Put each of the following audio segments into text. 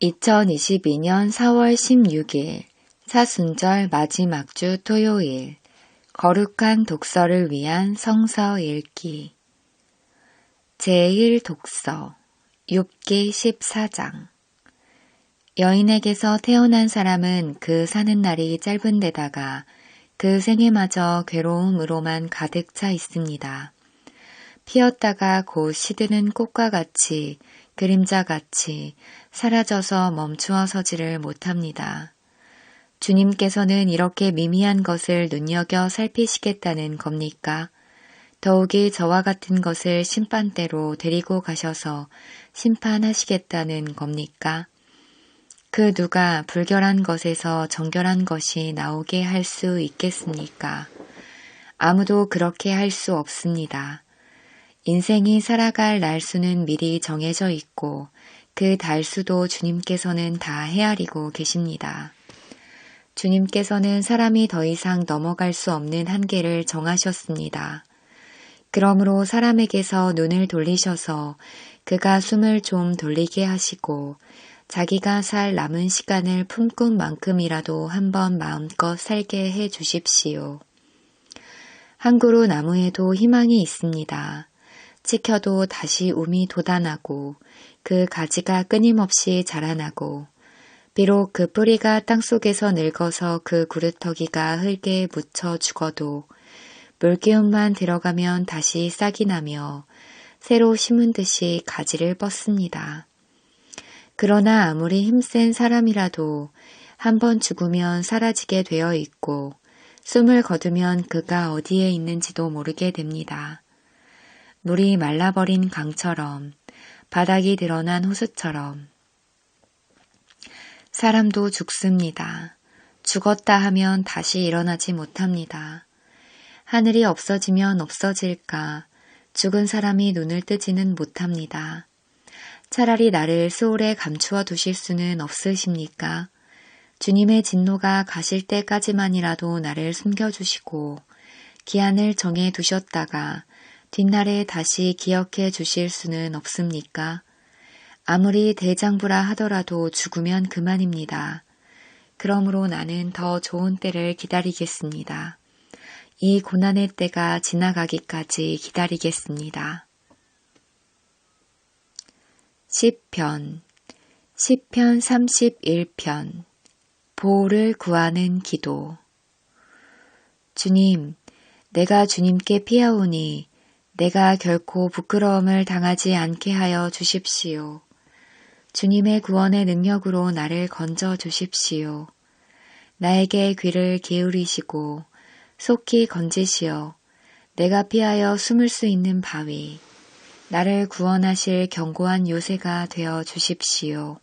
2022년 4월 16일 사순절 마지막 주 토요일 거룩한 독서를 위한 성서 읽기 제1 독서 욥기 14장 여인에게서 태어난 사람은 그 사는 날이 짧은 데다가 그 생애마저 괴로움으로만 가득 차 있습니다. 피었다가 곧 시드는 꽃과 같이 그림자같이 사라져서 멈추어 서지를 못합니다. 주님께서는 이렇게 미미한 것을 눈여겨 살피시겠다는 겁니까? 더욱이 저와 같은 것을 심판대로 데리고 가셔서 심판하시겠다는 겁니까? 그 누가 불결한 것에서 정결한 것이 나오게 할 수 있겠습니까? 아무도 그렇게 할 수 없습니다. 인생이 살아갈 날수는 미리 정해져 있고 그 달수도 주님께서는 다 헤아리고 계십니다. 주님께서는 사람이 더 이상 넘어갈 수 없는 한계를 정하셨습니다. 그러므로 사람에게서 눈을 돌리셔서 그가 숨을 좀 돌리게 하시고 자기가 살 남은 시간을 품꾼 만큼이라도 한번 마음껏 살게 해 주십시오. 한 그루 나무에도 희망이 있습니다. 찍혀도 다시 움이 돋아나고 그 가지가 끊임없이 자라나고 비록 그 뿌리가 땅속에서 늙어서 그 구르터기가 흙에 묻혀 죽어도 물기운만 들어가면 다시 싹이 나며 새로 심은 듯이 가지를 뻗습니다. 그러나 아무리 힘센 사람이라도 한 번 죽으면 사라지게 되어 있고 숨을 거두면 그가 어디에 있는지도 모르게 됩니다. 물이 말라버린 강처럼 바닥이 드러난 호수처럼 사람도 죽습니다. 죽었다 하면 다시 일어나지 못합니다. 하늘이 없어지면 없어질까 죽은 사람이 눈을 뜨지는 못합니다. 차라리 나를 소홀에 감추어 두실 수는 없으십니까? 주님의 진노가 가실 때까지만이라도 나를 숨겨주시고 기한을 정해 두셨다가 뒷날에 다시 기억해 주실 수는 없습니까? 아무리 대장부라 하더라도 죽으면 그만입니다. 그러므로 나는 더 좋은 때를 기다리겠습니다. 이 고난의 때가 지나가기까지 기다리겠습니다. 10편 10편 31편 보호를 구하는 기도 주님, 내가 주님께 피하오니 내가 결코 부끄러움을 당하지 않게 하여 주십시오. 주님의 구원의 능력으로 나를 건져 주십시오. 나에게 귀를 기울이시고 속히 건지시어 내가 피하여 숨을 수 있는 바위, 나를 구원하실 견고한 요새가 되어 주십시오.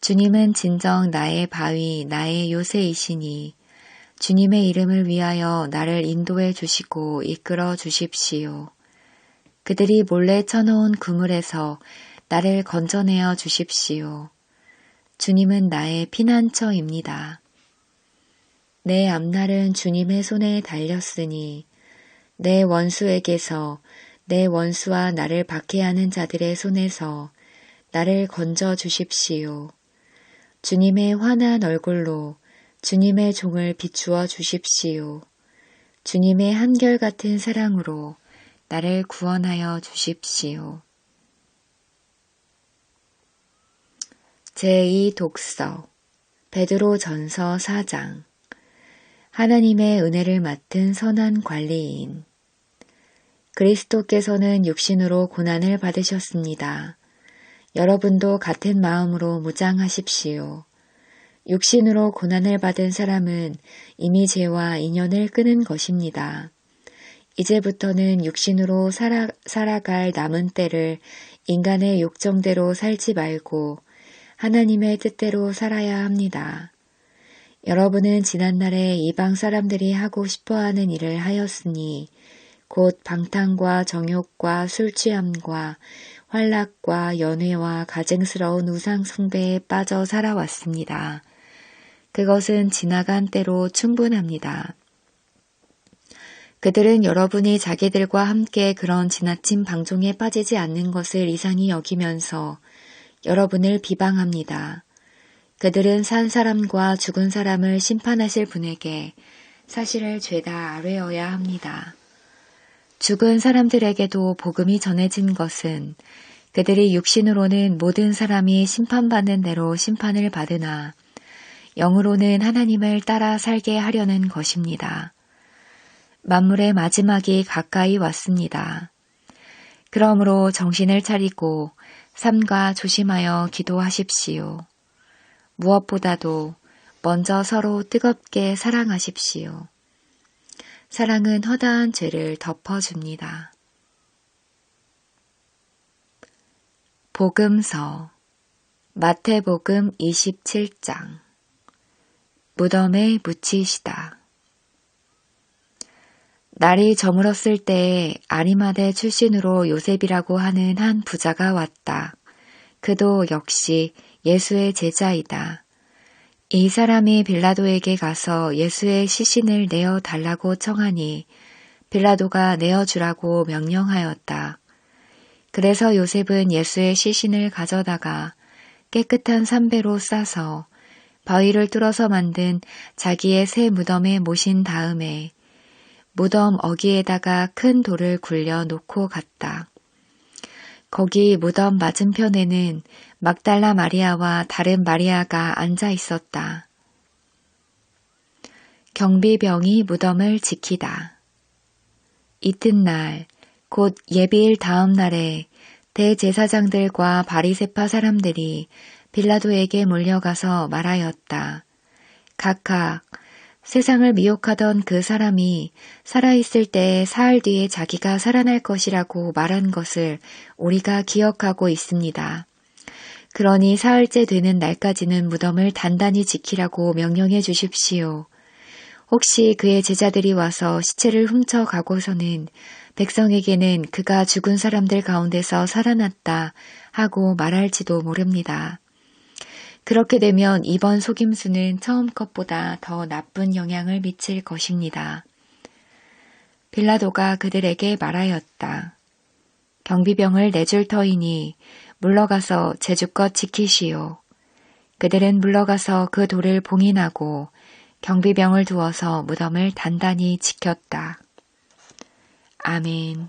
주님은 진정 나의 바위, 나의 요새이시니 주님의 이름을 위하여 나를 인도해 주시고 이끌어 주십시오. 그들이 몰래 쳐놓은 그물에서 나를 건져내어 주십시오. 주님은 나의 피난처입니다. 내 앞날은 주님의 손에 달렸으니 내 원수에게서 내 원수와 나를 박해하는 자들의 손에서 나를 건져 주십시오. 주님의 환한 얼굴로 주님의 종을 비추어 주십시오. 주님의 한결같은 사랑으로 나를 구원하여 주십시오. 제2 독서 베드로 전서 4장 하나님의 은혜를 맡은 선한 관리인 그리스도께서는 육신으로 고난을 받으셨습니다. 여러분도 같은 마음으로 무장하십시오. 육신으로 고난을 받은 사람은 이미 죄와 인연을 끊은 것입니다. 이제부터는 육신으로 살아, 살아갈 남은 때를 인간의 욕정대로 살지 말고 하나님의 뜻대로 살아야 합니다. 여러분은 지난날에 이방 사람들이 하고 싶어 하는 일을 하였으니 곧 방탕과 정욕과 술 취함과 활락과 연회와 가증스러운 우상 숭배에 빠져 살아왔습니다. 그것은 지나간 때로 충분합니다. 그들은 여러분이 자기들과 함께 그런 지나친 방종에 빠지지 않는 것을 이상히 여기면서 여러분을 비방합니다. 그들은 산 사람과 죽은 사람을 심판하실 분에게 사실을 죄다 아뢰어야 합니다. 죽은 사람들에게도 복음이 전해진 것은 그들이 육신으로는 모든 사람이 심판받는 대로 심판을 받으나 영으로는 하나님을 따라 살게 하려는 것입니다. 만물의 마지막이 가까이 왔습니다. 그러므로 정신을 차리고 삼가 조심하여 기도하십시오. 무엇보다도 먼저 서로 뜨겁게 사랑하십시오. 사랑은 허다한 죄를 덮어줍니다. 복음서 마태복음 27장 무덤에 묻히시다. 날이 저물었을 때에 아리마대 출신으로 요셉이라고 하는 한 부자가 왔다. 그도 역시 예수의 제자이다. 이 사람이 빌라도에게 가서 예수의 시신을 내어 달라고 청하니 빌라도가 내어주라고 명령하였다. 그래서 요셉은 예수의 시신을 가져다가 깨끗한 삼배로 싸서 바위를 뚫어서 만든 자기의 새 무덤에 모신 다음에 무덤 어기에다가 큰 돌을 굴려 놓고 갔다. 거기 무덤 맞은편에는 막달라 마리아와 다른 마리아가 앉아 있었다. 경비병이 무덤을 지키다. 이튿날, 곧 예비일 다음 날에 대제사장들과 바리세파 사람들이 빌라도에게 몰려가서 말하였다. 각각 세상을 미혹하던 그 사람이 살아있을 때 사흘 뒤에 자기가 살아날 것이라고 말한 것을 우리가 기억하고 있습니다. 그러니 사흘째 되는 날까지는 무덤을 단단히 지키라고 명령해 주십시오. 혹시 그의 제자들이 와서 시체를 훔쳐 가고서는 백성에게는 그가 죽은 사람들 가운데서 살아났다 하고 말할지도 모릅니다. 그렇게 되면 이번 속임수는 처음 것보다 더 나쁜 영향을 미칠 것입니다. 빌라도가 그들에게 말하였다. 경비병을 내줄 터이니 물러가서 제주껏 지키시오. 그들은 물러가서 그 돌을 봉인하고 경비병을 두어서 무덤을 단단히 지켰다. 아멘.